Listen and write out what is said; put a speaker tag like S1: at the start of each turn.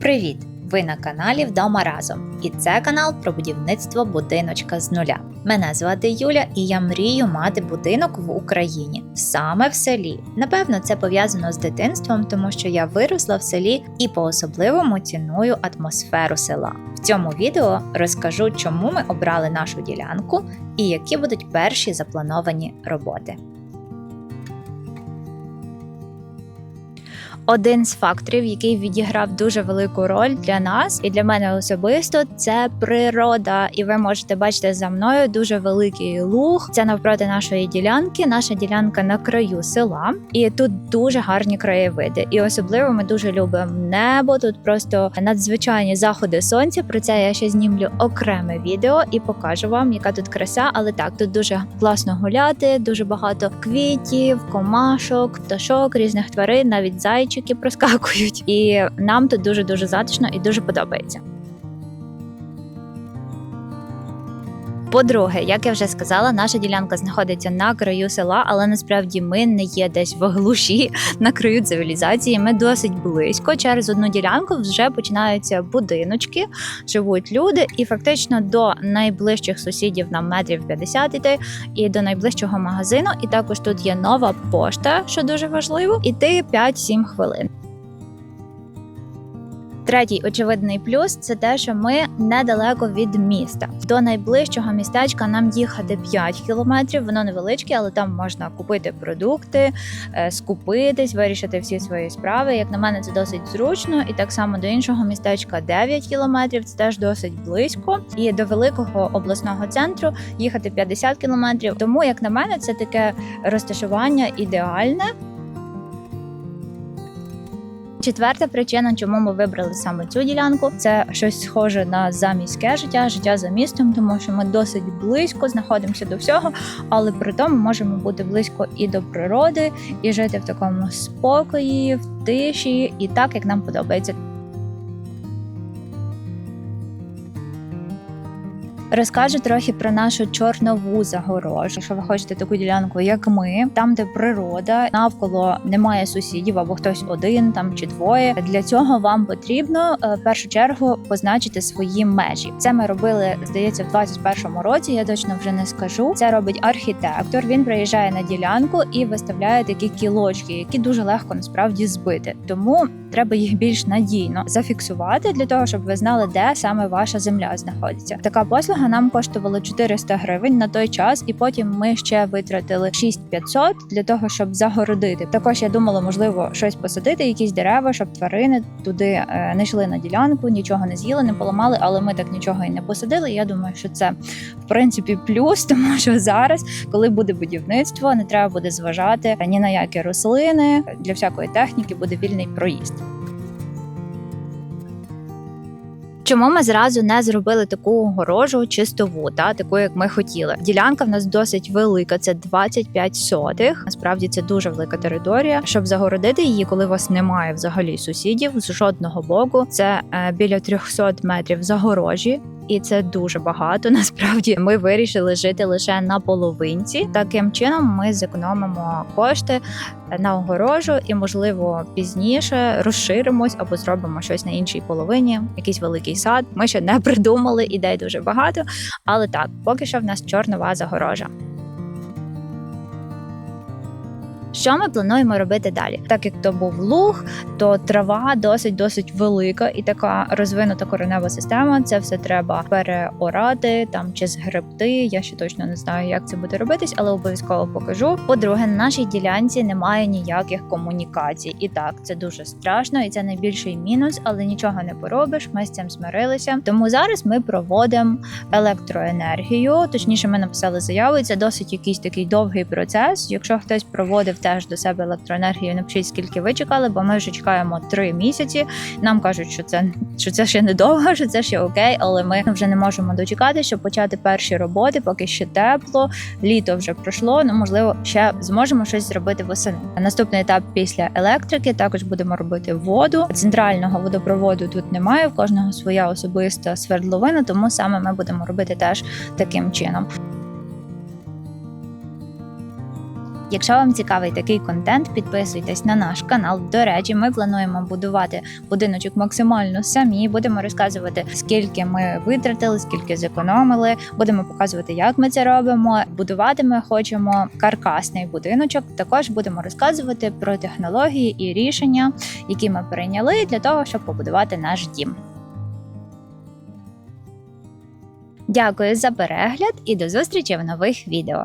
S1: Привіт! Ви на каналі Вдома разом, і це канал про будівництво будиночка з нуля. Мене звати Юля, і я мрію мати будинок в Україні, саме в селі. Напевно, це пов'язано з дитинством, тому що я виросла в селі і по-особливому ціную атмосферу села. В цьому відео розкажу, чому ми обрали нашу ділянку і які будуть перші заплановані роботи. Один з факторів, який відіграв дуже велику роль для нас і для мене особисто, це природа. І ви можете бачити за мною дуже великий луг. Це навпроти нашої ділянки. Наша ділянка на краю села, і тут дуже гарні краєвиди. І особливо ми дуже любимо небо. Тут просто надзвичайні заходи сонця. Про це я ще знімлю окреме відео і покажу вам, яка тут краса. Але так, тут дуже класно гуляти, дуже багато квітів, комашок, пташок, різних тварин, навіть зайчики проскакують. І нам тут дуже дуже затишно і дуже подобається. По-друге, як я вже сказала, наша ділянка знаходиться на краю села, але насправді ми не є десь в глуші на краю цивілізації. Ми досить близько. Через одну ділянку вже починаються будиночки, живуть люди, і фактично до найближчих сусідів нам метрів 50 іти, і до найближчого магазину. І також тут є нова пошта, що дуже важливо, іти 5-7 хвилин. Третій очевидний плюс це те, що ми недалеко від міста. До найближчого містечка нам їхати 5 кілометрів. Воно невеличке, але там можна купити продукти, е, скупитись, вирішити всі свої справи. Як на мене, це досить зручно. І так само до іншого містечка 9 кілометрів. Це теж досить близько. І до великого обласного центру їхати 50 кілометрів. Тому, як на мене, це таке розташування ідеальне. Четверта причина, чому ми вибрали саме цю ділянку, це щось схоже на заміське життя, життя за містом, тому що ми досить близько знаходимося до всього, але при тому можемо бути близько і до природи, і жити в такому спокої, в тиші, і так як нам подобається. Розкажу трохи про нашу чорнову загорожу. Якщо ви хочете таку ділянку, як ми, там, де природа, навколо немає сусідів або хтось один там чи двоє. Для цього вам потрібно е, в першу чергу позначити свої межі. Це ми робили, здається, в 21-му році. Я точно вже не скажу. Це робить архітектор. Він приїжджає на ділянку і виставляє такі кілочки, які дуже легко насправді збити. Тому треба їх більш надійно зафіксувати для того, щоб ви знали, де саме ваша земля знаходиться. Така послуга нам коштувала 400 гривень на той час, і потім ми ще витратили 6500 для того, щоб загородити. Також я думала, можливо, щось посадити, якісь дерева, щоб тварини туди е, не йшли на ділянку, нічого не з'їли, не поламали, але ми так нічого і не посадили. Я думаю, що це в принципі плюс, тому що зараз, коли буде будівництво, не треба буде зважати ні на які рослини для всякої техніки буде вільний проїзд. Чому ми зразу не зробили таку огорожу чистову, та таку, як ми хотіли? Ділянка в нас досить велика, це 25 сотих. Насправді це дуже велика територія. Щоб загородити її, коли у вас немає взагалі сусідів з жодного боку. Це е, біля 300 метрів загорожі. І це дуже багато. Насправді ми вирішили жити лише на половинці. Таким чином ми зекономимо кошти на огорожу і, можливо, пізніше розширимось або зробимо щось на іншій половині, якийсь великий сад. Ми ще не придумали ідей дуже багато, але так, поки що в нас чорнова загорожа. Що ми плануємо робити далі? Так як то був луг, то трава досить досить велика і така розвинута коренева система. Це все треба переорати там чи згребти. Я ще точно не знаю, як це буде робитись, але обов'язково покажу. По-друге, на нашій ділянці немає ніяких комунікацій. І так, це дуже страшно, і це найбільший мінус, але нічого не поробиш. Ми з цим змирилися. Тому зараз ми проводимо електроенергію. Точніше, ми написали заяву. і Це досить якийсь такий довгий процес. Якщо хтось проводив теж до себе електроенергію, напишіть, скільки ви чекали, бо ми вже чекаємо три місяці. Нам кажуть, що це що це ще не довго, що це ще окей, але ми вже не можемо дочекати, щоб почати перші роботи, поки ще тепло. Літо вже пройшло. Ну можливо, ще зможемо щось зробити восени. Наступний етап після електрики також будемо робити воду. Центрального водопроводу тут немає. В кожного своя особиста свердловина, тому саме ми будемо робити теж таким чином. Якщо вам цікавий такий контент, підписуйтесь на наш канал. До речі, ми плануємо будувати будиночок максимально самі. Будемо розказувати, скільки ми витратили, скільки зекономили. Будемо показувати, як ми це робимо. Будувати ми хочемо каркасний будиночок. Також будемо розказувати про технології і рішення, які ми прийняли для того, щоб побудувати наш дім. Дякую за перегляд і до зустрічі в нових відео.